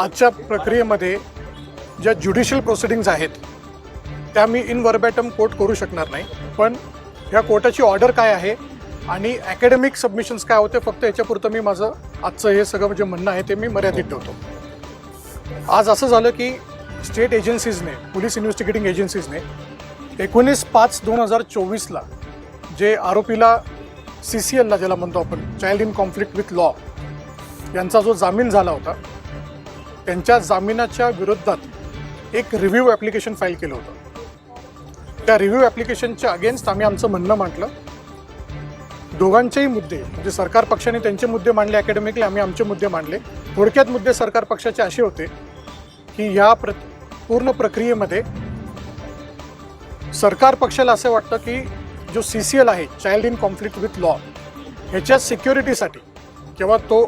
आजच्या प्रक्रियेमध्ये ज्या ज्युडिशियल प्रोसिडिंग्ज आहेत त्या मी इन वर्बॅटम कोर्ट करू शकणार नाही. पण ह्या कोर्टाची ऑर्डर काय आहे आणि अकॅडमिक सबमिशन्स काय होते फक्त याच्यापुरतं मी माझं आजचं हे सगळं जे म्हणणं आहे ते मी मर्यादित ठेवतो. आज असं झालं की स्टेट एजन्सीजने पोलीस इन्व्हेस्टिगेटिंग एजन्सीजने एकोणीस पाच दोन हजार चोवीसला जे आरोपीला सी सी एलला ज्याला म्हणतो आपण child in conflict with law यांचा जो जामीन झाला होता त्यांच्या जामिनाच्या विरोधात एक रिव्ह्यू ॲप्लिकेशन फाईल केलं होतं. त्या रिव्ह्यू ॲप्लिकेशनच्या अगेन्स्ट आम्ही आमचं म्हणणं मांडलं. दोघांचेही मुद्दे म्हणजे सरकार पक्षाने त्यांचे मुद्दे मांडले अकॅडमिकली आम्ही आमचे मुद्दे मांडले. थोडक्यात मुद्दे सरकार पक्षाचे असे होते की या प्र पूर्ण प्रक्रियेमध्ये सरकार पक्षाला असं वाटतं की जो सी सी एल आहे child in conflict with law ह्याच्या सिक्युरिटीसाठी किंवा तो